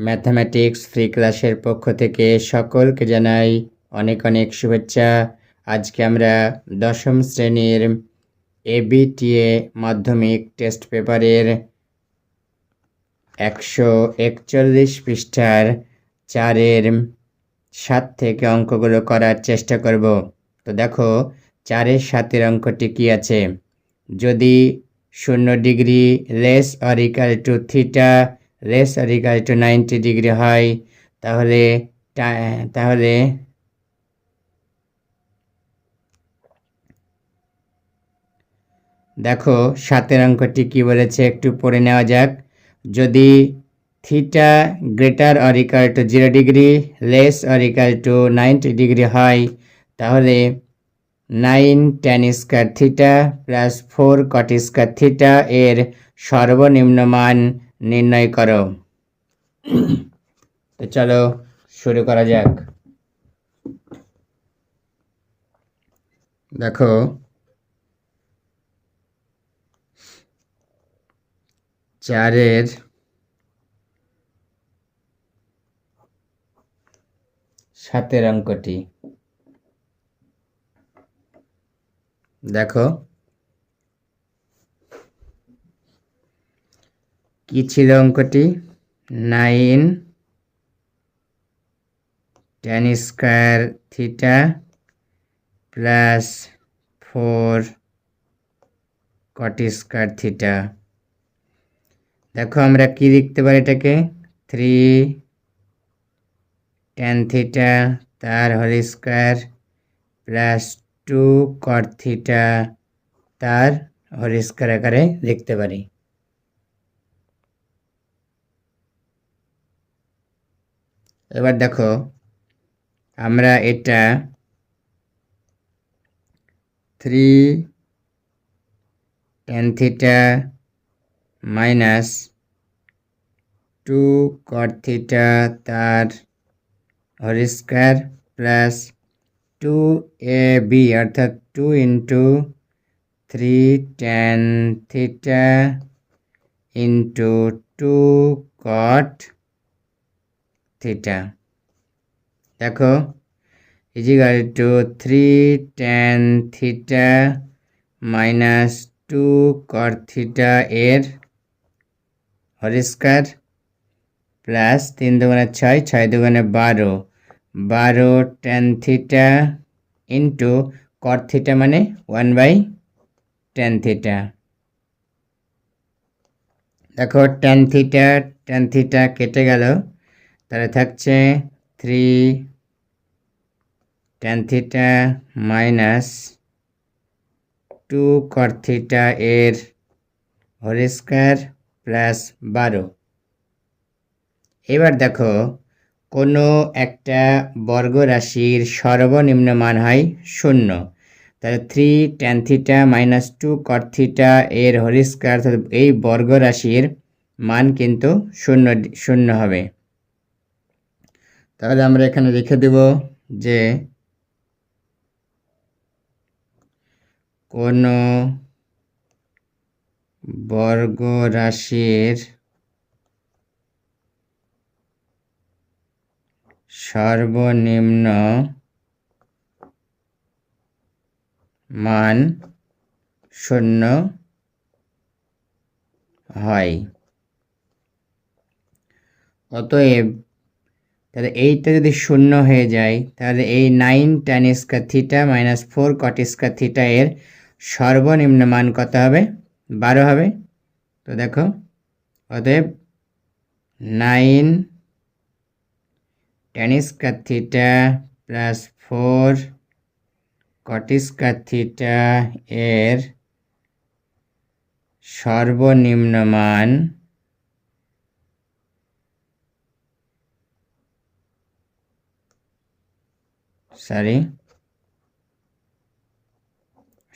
Mathematics free ক্লাসের পক্ষ থেকে সকলকে জানাই অনেক অনেক শুভেচ্ছা। আজকে আমরা দশম শ্রেণির এবিটিএ মাধ্যমিক টেস্ট পেপারের একশো একচল্লিশ পৃষ্ঠার চারের সাত থেকে অঙ্কগুলো করার চেষ্টা করব। তো দেখো, চারের সাতের অঙ্কটি কি আছে? যদি শূন্য degree less or equal to theta less or equal to ninety degree হয়, তাহলে তাহলে দেখো সাতের অঙ্কটি কি বলেছে একটু পড়ে নেওয়া যাক। যদি theta greater or to zero degree, less or to ninety degree হয়, তাহলে nine tan square theta plus four cot square theta এর সর্বনিম্ন মান নির্ণয় করো। তো চলো শুরু করা যাক। দেখো। চারের সাতের অঙ্কটি। দেখো। কি ছিল অঙ্কটি? Nine tan square theta plus four cot square theta. দেখো আমরা কি লিখতে পারি এটাকে? থ্রি টেন থিটা তার whole square plus two cot theta তার হোল স্কোয়ার আকারে লিখতে পারি। এবার দেখো, আমরা এটা three tan theta minus two cot theta তার whole square plus two A B অর্থাৎ two into three tan theta into two cot theta দেখো is equal to three tan theta minus two cot theta এর whole square plus তিন দুগুণে ছয় ছয় দুগুণে বারো। বারো tan theta into cot theta মানে ওয়ান বাই টেন থিটা দেখো টেন থিটা টেন থিটা কেটে গেল। তাহলে থাকছে three tan theta minus two cot theta এর হোল স্কোয়ার প্লাস বারো। এবার দেখো, কোনো একটা বর্গ রাশির সর্বনিম্ন মান হয় শূন্য। তাহলে three tan theta minus two cot theta এর হোল স্কোয়ার এই বর্গ রাশির মান কিন্তু শূন্য শূন্য হবে। তাহলে আমরা এখানে লিখে দেব যে কোনো বর্গ রাশির সর্বনিম্ন মান শূন্য হয়। অতএব তাহলে এইটা যদি শূন্য হয়ে যায়, তাহলে এই nine tan square theta minus four cot square theta এর সর্বনিম্ন মান কত হবে? বারো হবে। তো দেখো, অতএব nine tan square theta plus four cot square theta এর সর্বনিম্ন মান সরি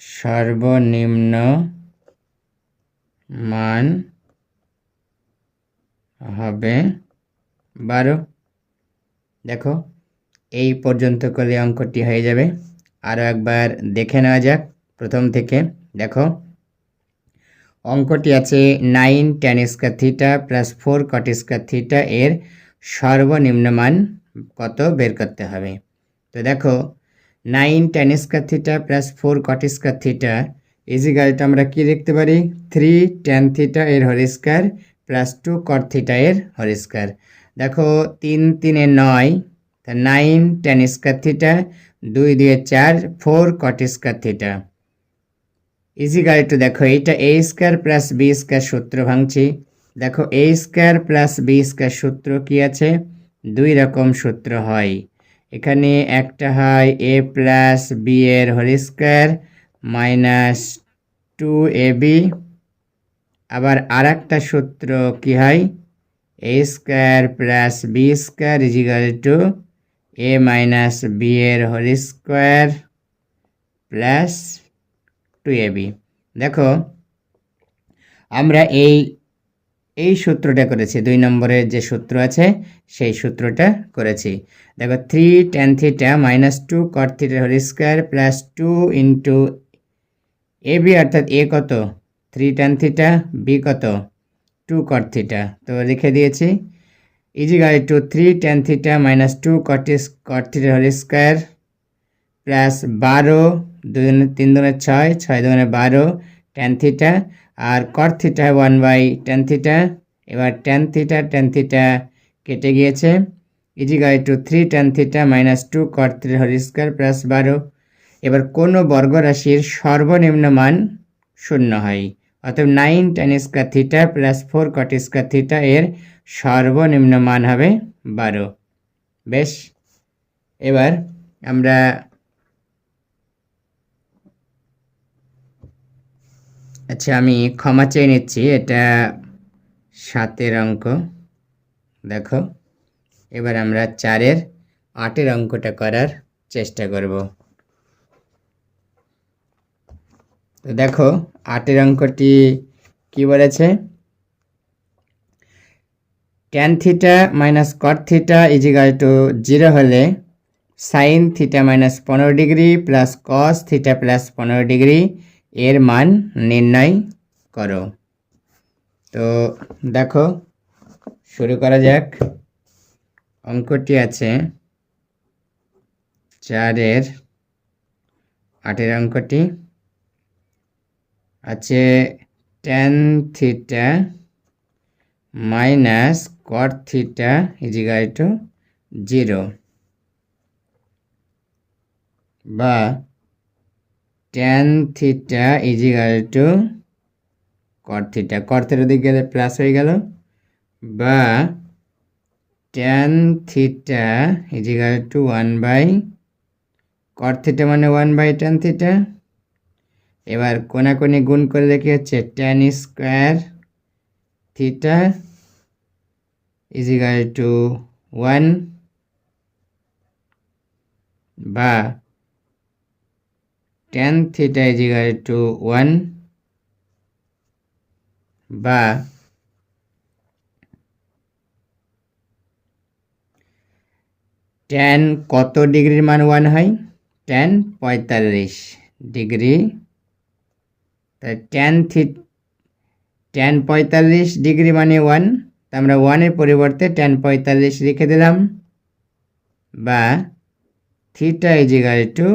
সর্বনিম্ন মান হবে বারো। দেখো, এই পর্যন্ত করলে অঙ্কটি হয়ে যাবে। আরও একবার দেখে নেওয়া যাক প্রথম থেকে। দেখো, অঙ্কটি আছে nine tan square theta plus four cot square theta এর সর্বনিম্ন মান কত বের করতে হবে? তো দেখো nine tan square theta plus four cot square theta ইজিগালটা আমরা কি লিখতে পারি? থ্রি টেন থিটা এর square plus two cot theta এর স্কোয়ার দেখো, তিন তিনে নয়, তা নাইন টেন স্কোয়ার থিটা দুই দুয়ে চার four cot square theta is equal to দেখো, এইটা A square plus B square সূত্র ভাঙছি। দেখো A square plus B square সূত্র কি আছে? দুই রকম সূত্র হয়। এখানে একটা হয় এ প্লাস বি এর whole square minus two A B আবার আর একটা সূত্র কি হয়? A square plus B square is equal to A minus B এর whole square plus two A B দেখো, আমরা এই এই সূত্রটা করেছি। দুই নম্বরের যে সূত্র আছে, সেই সূত্রটা করেছি। দেখো three tan theta minus two cot থিটার whole square plus two into A B অর্থাৎ এ কত? থ্রি টেন থিটা বি কত? টু কট থিটা তো লিখে দিয়েছি। Is equal to three tan theta minus two cot cot থিটার হোল স্কোয়ার প্লাস বারো দুনে তিন দুনে ছয় ছয় দুনে বারো tan theta R cot theta one by tan theta এবার টেন থিটা টেন থিটা কেটে গিয়েছে। Is equal to three tan theta minus two cot three whole square plus বারো। এবার কোনো বর্গরাশির সর্বনিম্ন মান শূন্য হয়? অতএব nine tan square theta plus four cot square theta এর সর্বনিম্ন মান হবে বারো। বেশ, এবার আমরা আচ্ছা আমি ক্ষমা চেয়ে নিচ্ছি, এটা সাতের অঙ্ক। দেখো, এবার আমরা চারের আটের অঙ্কটা করার চেষ্টা করব। তো দেখো, আটের অঙ্কটি কি বলেছে? Tan theta minus cot theta is equal to zero হলে সাইন থিটা মাইনাস পনেরো degree plus cos theta plus পনেরো ডিগ্রি এর মান নির্ণয় করো। তো দেখো, শুরু করা যাক। অঙ্কটি আছে চারের, আটের অঙ্কটি আছে tan theta minus cot theta is equal to zero বা tan theta is equal to cot theta cot থিটার দিকে গেলে প্লাস হয়ে গেল। বা tan theta is equal to one by cot theta মানে ওয়ান বাই টেন থিটা এবার কোনাকুনি গুণ করে দেখি হচ্ছে? Tan square theta is equal to one বা tan theta is equal to one বা টেন কত ডিগ্রির মান ওয়ান হয়? টেন পঁয়তাল্লিশ ডিগ্রি তাই টেন থিট টেন পঁয়তাল্লিশ ডিগ্রি মানে ওয়ান তা আমরা ওয়ানের পরিবর্তে টেন পঁয়তাল্লিশ লিখে দিলাম। বা থিটা ইজিকাল টু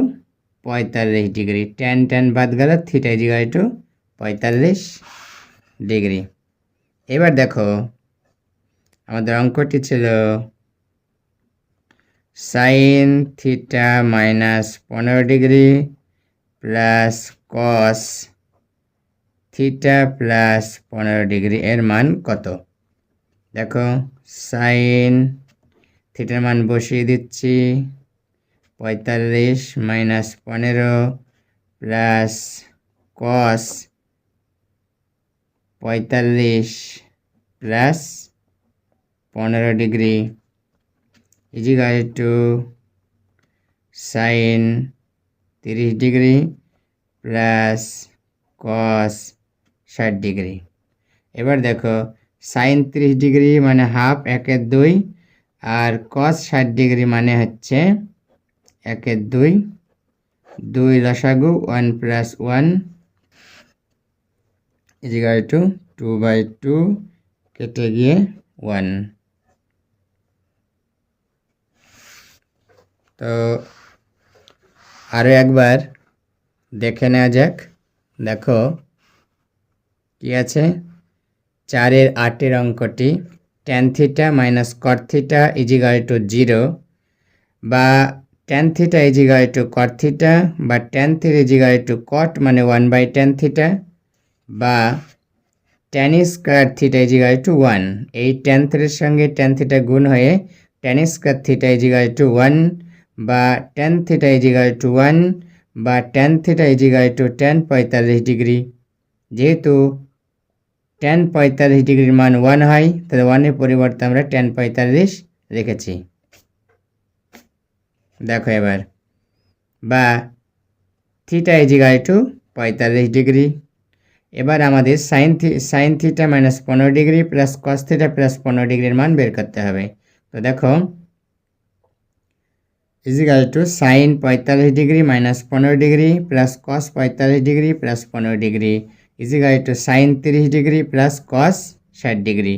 পঁয়তাল্লিশ ডিগ্রি। টেন টেন বাদ গেল, থিটা ইজিকাল টু পঁয়তাল্লিশ ডিগ্রি। এবার দেখো, আমাদের অঙ্কটি ছিল সাইন থিটা মাইনাস পনেরো degree plus cos theta plus পনেরো ডিগ্রি এর মান কত? দেখো সাইন থিটার মান বসিয়ে দিচ্ছি। পঁয়তাল্লিশ মাইনাস পনেরো প্লাস কস পঁয়তাল্লিশ প্লাস পনেরো degree is equal to sine তিরিশ ডিগ্রি প্লাস কস ষাট ডিগ্রি। এবার দেখো সাইন তিরিশ ডিগ্রি মানে হাফ একের দুই, আর কস ষাট ডিগ্রি মানে হচ্ছে একের দুই দুই লসাগু one plus one is equal to two by two কেটে গিয়ে ওয়ান। তো আরও একবার দেখে নেওয়া যাক। দেখো, কি আছে? চারের আটের অঙ্কটি tan theta minus cot theta is equal to zero বা tan theta is equal to cot theta বা tan theta is equal to cot মানে ওয়ান বাই ট্যান থিটা বা tan square theta is equal to one এই tan থিটার সঙ্গে tan theta গুণ হয়ে tan square theta is equal to one বা tan theta is equal to one বা tan theta is equal to tan পঁয়তাল্লিশ degree যেহেতু ট্যান পঁয়তাল্লিশ ডিগ্রির মান ওয়ান হয়, তাহলে ওয়ানের পরিবর্তে আমরা ট্যান পঁয়তাল্লিশ রেখেছি। দেখো এবার। বা থিটা ইজিগাল টু পঁয়তাল্লিশ ডিগ্রি এবার আমাদের সাইন থি সাইন থিটা মাইনাস পনেরো degree plus cos theta plus পনেরো ডিগ্রির মান বের করতে হবে। তো দেখো ইজিক্যাল টু সাইন পঁয়তাল্লিশ ডিগ্রি মাইনাস পনেরো ডিগ্রি প্লাস কস পঁয়তাল্লিশ ডিগ্রি প্লাস পনেরো degree is equal to sine তিরিশ ডিগ্রি প্লাস কস ষাট ডিগ্রি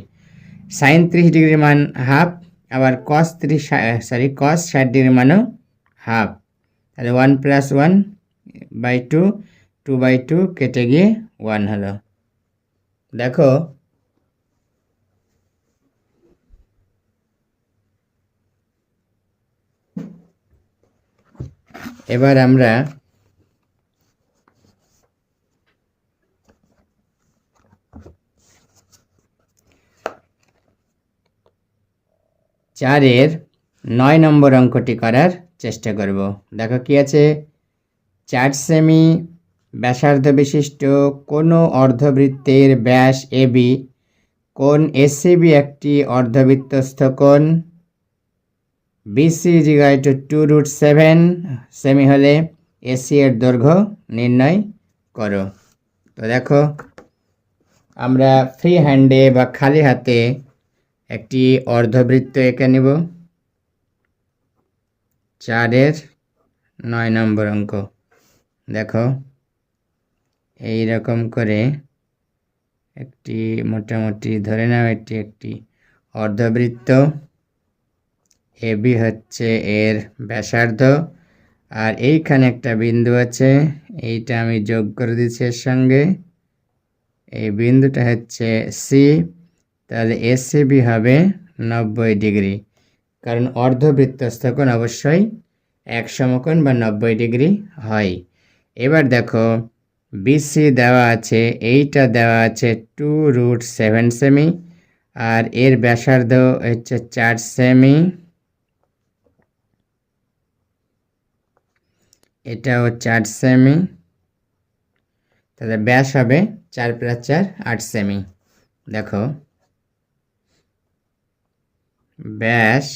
সাইন তিরিশ ডিগ্রির মান হাফ আবার কস তিরিশ সরি কস ষাট ডিগ্রির মানও হাফ তাহলে one plus one by two two by two কেটে গিয়ে ওয়ান হলো। দেখো, এবার আমরা চারের নয় নম্বর অঙ্কটি করার চেষ্টা করব। দেখো কি আছে? চার সেমি ব্যাসার্ধ বিশিষ্ট কোনো অর্ধবৃত্তের ব্যাস এবি কোন এসিবি একটি অর্ধবৃত্তস্থ কোণ BC is equal to two root seven semi হলে এসি এর দৈর্ঘ্য নির্ণয় করো। তো দেখো, আমরা ফ্রি হ্যান্ডে বা খালি হাতে একটি অর্ধবৃত্ত এঁকে নেব। চারের নয় নম্বর অঙ্ক। দেখো এই রকম করে একটি মোটামুটি ধরে নাও, এটি একটি অর্ধবৃত্ত। এবি হচ্ছে এর ব্যাসার্ধ। আর এইখানে একটা বিন্দু আছে, এইটা আমি যোগ করে দিচ্ছি এর সঙ্গে। এই বিন্দুটা হচ্ছে সি তাহলে এসিবি হবে নব্বই ডিগ্রি। কারণ অর্ধবৃত্তস্থ কোণ অবশ্যই এক সমকোণ বা নব্বই ডিগ্রি হয়। এবার দেখো বিসি দেওয়া আছে, এইটা দেওয়া আছে টু রুট সেভেন সেমি আর এর ব্যাসার্ধ হচ্ছে চার সেমি এটাও চার সেমি তাহলে ব্যাস হবে চার প্লাস চার, আট সেমি দেখো ব্যাস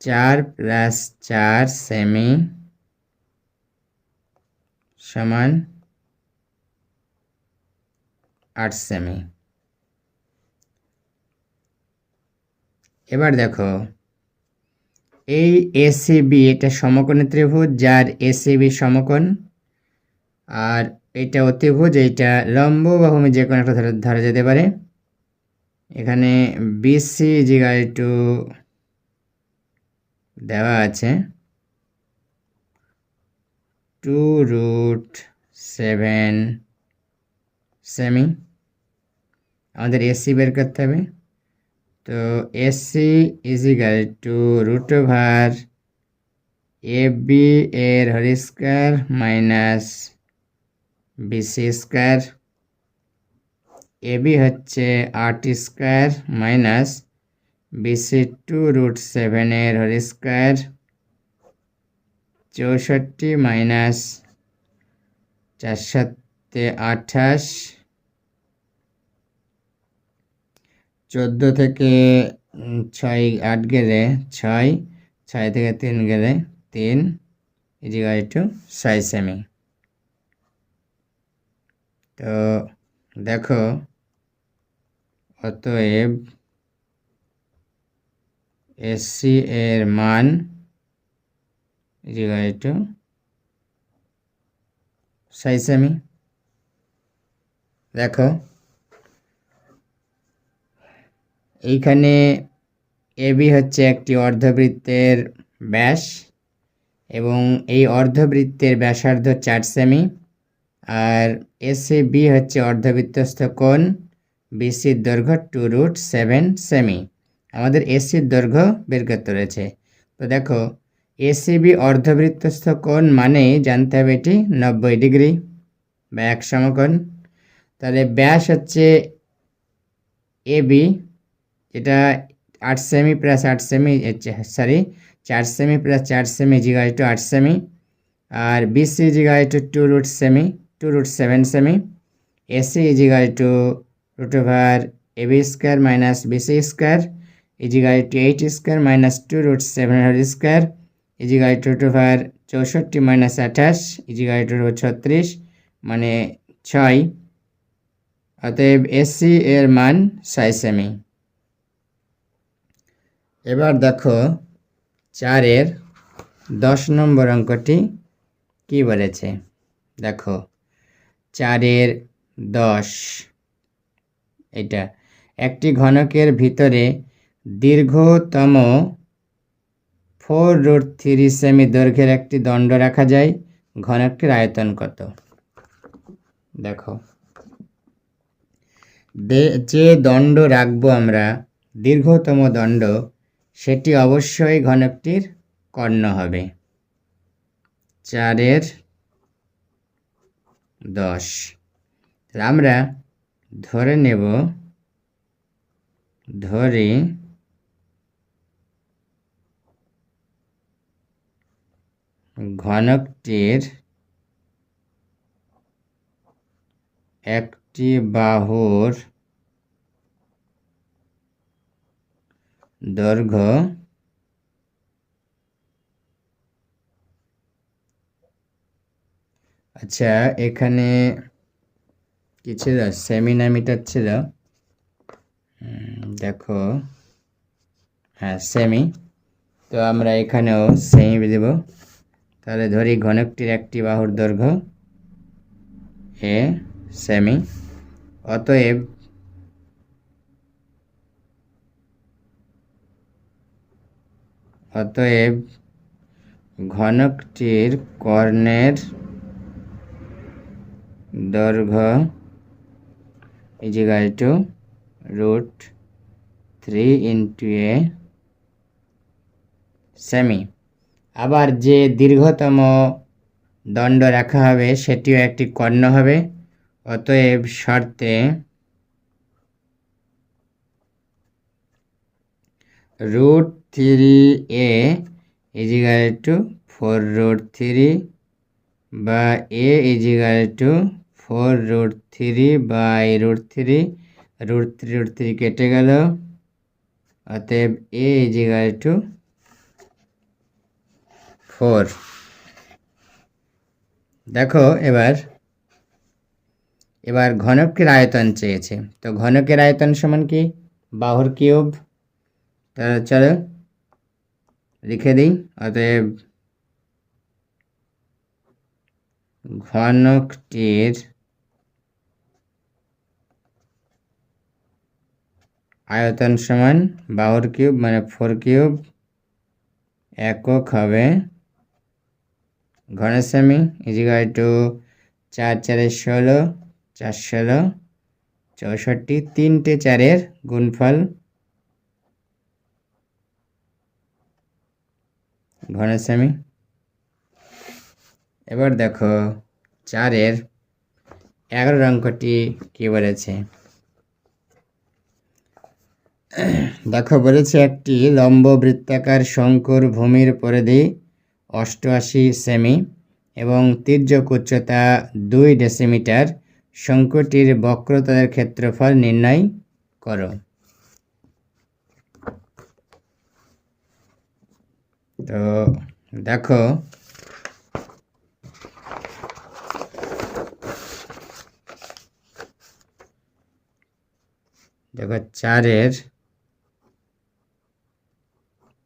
চার প্লাস চার সেমি সমান আট সেমি। এবার দেখো, এই এসিবি এটা সমকোণী ত্রিভুজ, যার এসিবি সমকোণ, আর এটা অতিভুজ, এইটা লম্ব বাহুমি যে কোনো একটা ধরা যেতে পারে। এখানে বিসি জিগাই টু দেওয়া আছে। টু রুট সেভেন সেমি। আমাদের এসি বের করতে হবে। তো AC is equal to root over A B এর Hari square minus BC square A B হচ্ছে আট square minus BC two root সেভেনের হরি স্কোয়ার চৌষট্টি মাইনাস চার সাতে আঠাশ। চোদ্দ থেকে ছয় আট গেলে ছয় ছয় থেকে তিন গেলে তিন ইজিগাল টু ছয় সেমি তো দেখো, অতএব এসি এর মান ইজিগাল টু ছয় সেমি দেখো, এইখানে এবি হচ্ছে একটি অর্ধবৃত্তের ব্যাস এবং এই অর্ধবৃত্তের ব্যাসার্ধ চার সেমি আর এসি বি হচ্ছে অর্ধবৃত্তস্থ কোণ বিসির দৈর্ঘ্য টু রুট সেভেন সেমি আমাদের এসির দৈর্ঘ্য বের করতে রয়েছে। তো দেখো এসিবি অর্ধবৃত্তস্থ কোণ মানেই জানতে হবে এটি নব্বই ডিগ্রি বা এক সমকোণ। তাহলে ব্যাস হচ্ছে এবি যেটা আট সেমি প্লাস আট সেমি সরি চার সেমি প্লাস চার সেমি জিগাই টু আট সেমি আর BC is equal to two root semi two root seven semi AC is equal to root over AB square minus BC square is equal to eight square minus two root seven whole square is equal to root over চৌষট্টি minus আঠাশ is equal two ছত্রিশ মানে ছয়। অতএব AC এর মান ছয় semi এবার দেখো চারের দশ নম্বর অঙ্কটি কি বলেছে? দেখো চারের দশ। এটা একটি ঘনকের ভিতরে দীর্ঘতম ফোর রুট থ্রি সেমি দৈর্ঘ্যের একটি দণ্ড রাখা যায়। ঘনকটির আয়তন কত? দেখো। যে দণ্ড রাখব আমরা, দীর্ঘতম দণ্ড, সেটি অবশ্যই ঘনকটির কর্ণ হবে। চারের দশ। তাহলে আমরা ধরে নেব ধরি ঘনকটির একটি বাহুর দৈর্ঘ্য আচ্ছা এখানে কি ছিল? সেমিনামিটার ছিল। দেখো। হ্যাঁ সেমি। তো আমরা এখানেও সেমি দেব। তাহলে ধরি ঘনকটির একটি বাহুর দৈর্ঘ্য এ, সেমি। অতএব অতএব ঘনকটির কর্ণের দৈর্ঘ্য is equal to root three into A সেমি আবার যে দীর্ঘতম দণ্ড রাখা হবে, সেটিও একটি কর্ণ হবে। অতএব শর্তে root three A is equal to four root three বা A is equal to four root three by root three root three root three কেটে গেল। অতএব এ ইজিকাল টু ফোর দেখো, এবার এবার ঘনকের আয়তন চেয়েছে। তো ঘনকের আয়তন সমান কি? বাহুর কিউব। তাহলে চলো, লিখে দিই। অতএব ঘনকটির আয়তন সমান বাহুর কিউব মানে ফোর কিউব একক হবে ঘন সেমি টু চার চারের ষোলো, চার ষোলো, চৌষট্টি, তিনটে চারের গুণফল। ঘন এবার দেখো, চারের এগারো অঙ্কটি কি বলেছে? দেখো, বলেছে একটি লম্ব বৃত্তাকার শঙ্কুর ভূমির পরিধি অষ্টআশি সেমি এবং তির্যক উচ্চতা দুই ডেসিমিটার। শঙ্কুটির বক্রতার ক্ষেত্রফল নির্ণয় করো। তো দেখো দেখো, চারের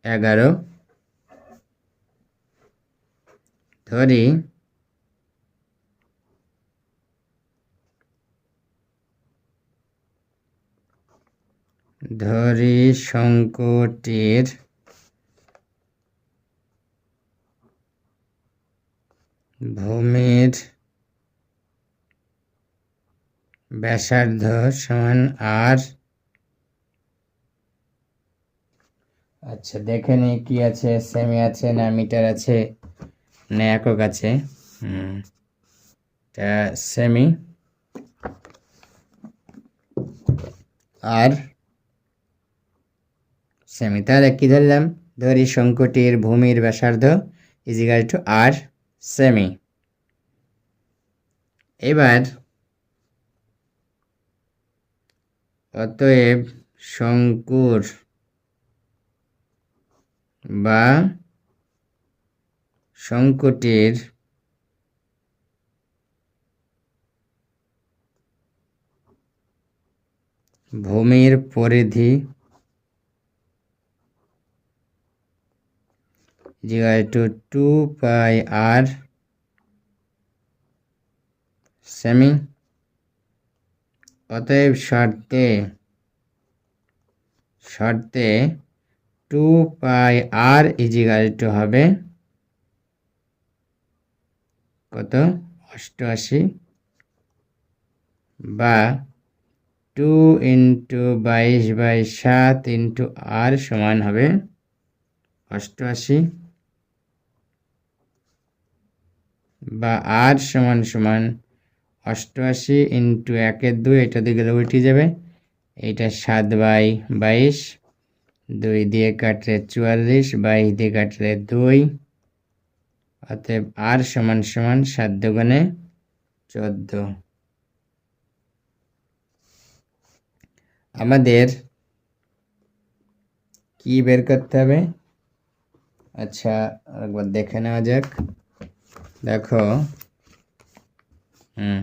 এগারো। ধরি। ধরি শঙ্কুটির ভূমির ব্যাসার্ধ সমান আর আচ্ছা দেখে নিই কি আছে সেমি আছে না মিটার আছে, না একক আছে। এটা সেমি আর সেমি তাহলে কি ধরলাম? ধরি শঙ্কুটির ভূমির ব্যাসার্ধ ইজিক্যাল টু আর সেমি এবার অতএব শঙ্কুর বা শঙ্কুটির ভূমির পরিধি is equal to two pi R semi. অতএব শর্তে শর্তে two pi R is equal to হবে কত? অষ্টআশি বা টু ইন্টু বাইশ বাই সাত ইন্টু আর সমান হবে অষ্টআশি বা আর সমান সমান অষ্টআশি ইন্টু একের দুই এটা গেলে উঠে যাবে, এইটা সাত বাই বাইশ। দুই দিয়ে কাটলে চুয়াল্লিশ বাইশ দিয়ে কাটলে দুই। অতএব আর সমান সমান সাত দুগুণে চোদ্দ। আমাদের কি বের করতে হবে? আচ্ছা একবার দেখে নেওয়া যাক। দেখো, হুম,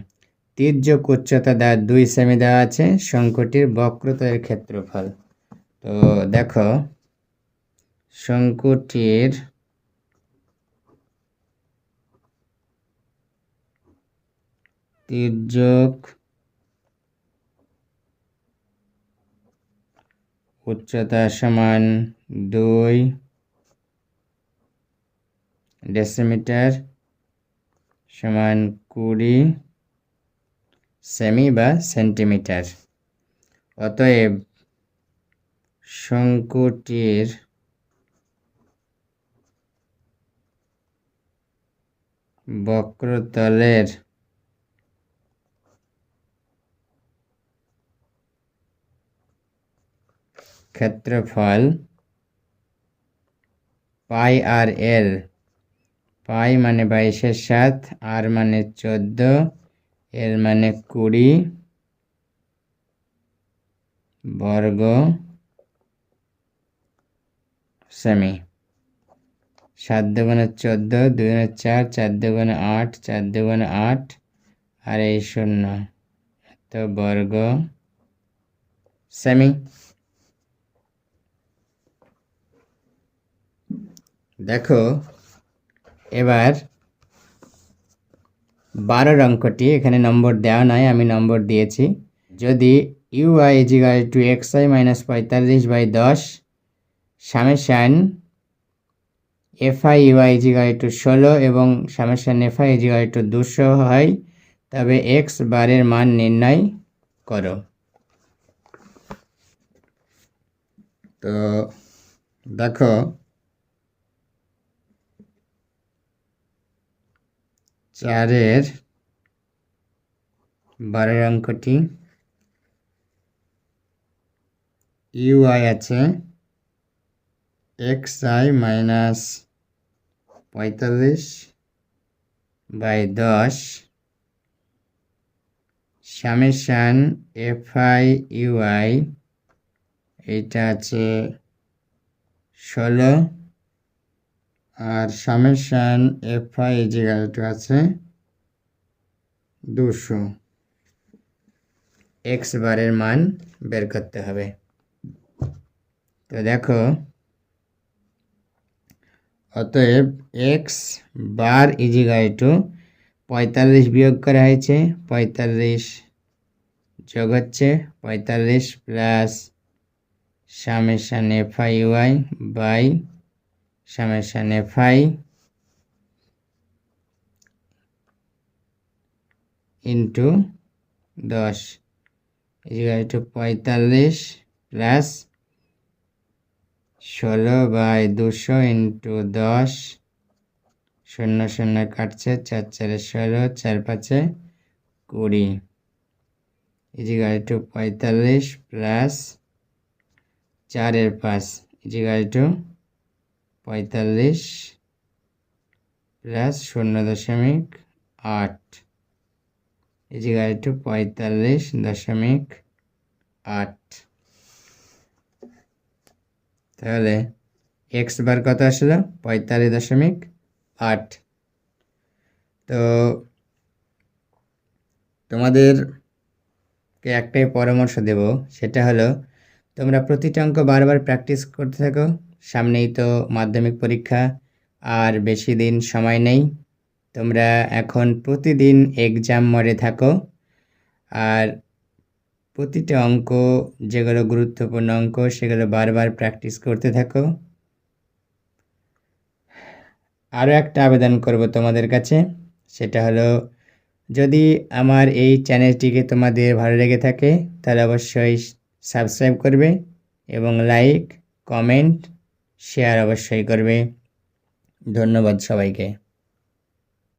তির্যক উচ্চতা দেওয়া দুই সেমি দেওয়া আছে শঙ্কুটির বক্রতার ক্ষেত্রফল। তো দেখো শঙ্কুটির তির্যক উচ্চতা সমান দুই ডেসিমিটার সমান কুড়ি সেমি বা সেন্টিমিটার অতএব শঙ্কুটির বক্রতলের ক্ষেত্রফল পাই আর এল। পাই মানে বাইশের সাত, আর মানে চোদ্দ, এল মানে কুড়ি বর্গ সেমি। সাত দুগুণে চোদ্দ দুই গুণে চার চার দুগুণে আট, চার দুগুণে আট, আর এই শূন্য। এত বর্গ। সেমি। দেখো, এবার বারোর অঙ্কটি এখানে নম্বর দেওয়া নাই, আমি নম্বর দিয়েছি। যদি U I is equal to X I minus পঁয়তাল্লিশ বাই দশ summation F I U I to ষোলো এবং summation F I is equal to দুশো হয়, তবে এক্স বারের মান নির্ণয় করো। তো দেখো, চারের বারের অঙ্কটি ইউআই আছে এক্স আই মাইনাস পঁয়তাল্লিশ বাই দশ summation F I U I এইটা আছে ষোলো। আর summation F I is equal to আছে, দুশো। এক্স বারের মান বের করতে হবে। তো দেখো অতএব এক্স বার ইজিগাল টু পঁয়তাল্লিশ বিয়োগ করা হয়েছে, পঁয়তাল্লিশ যোগ হচ্ছে পঁয়তাল্লিশ plus summation F I Y by summation F I into দশ ইজিকাল টু পঁয়তাল্লিশ প্লাস ষোলো বাই দুশো ইন্টু দশ। শূন্য শূন্য কাটছে, চার চারে ষোলো, চার পাঁচে কুড়ি। ইজিকাল টু পঁয়তাল্লিশ প্লাস চারের পাঁচ ইজিকাল টু পঁয়তাল্লিশ প্লাস শূন্য দশমিক আট। ইজিকাল টু পঁয়তাল্লিশ দশমিক আট। তাহলে এক্স বার কত আসলো? পঁয়তাল্লিশ দশমিক আট। তো তোমাদেরকে একটাই পরামর্শ দেব, সেটা হলো তোমরা প্রতিটা অঙ্ক বারবার প্র্যাকটিস করতে থাকো, সামনেই তো মাধ্যমিক পরীক্ষা, আর বেশি দিন সময় নেই। তোমরা এখন প্রতিদিন এক্সাম মরে থাকো, আর প্রতিটা অঙ্ক যেগুলো গুরুত্বপূর্ণ অঙ্ক সেগুলো বারবার প্র্যাকটিস করতে থাকো। আরও একটা আবেদন করব তোমাদের কাছে, সেটা হলো, যদি আমার এই চ্যানেলটিকে তোমাদের ভালো লেগে থাকে, তাহলে অবশ্যই সাবস্ক্রাইব করবে এবং লাইক কমেন্ট শেয়ার অবশ্যই করবে। ধন্যবাদ সবাইকে।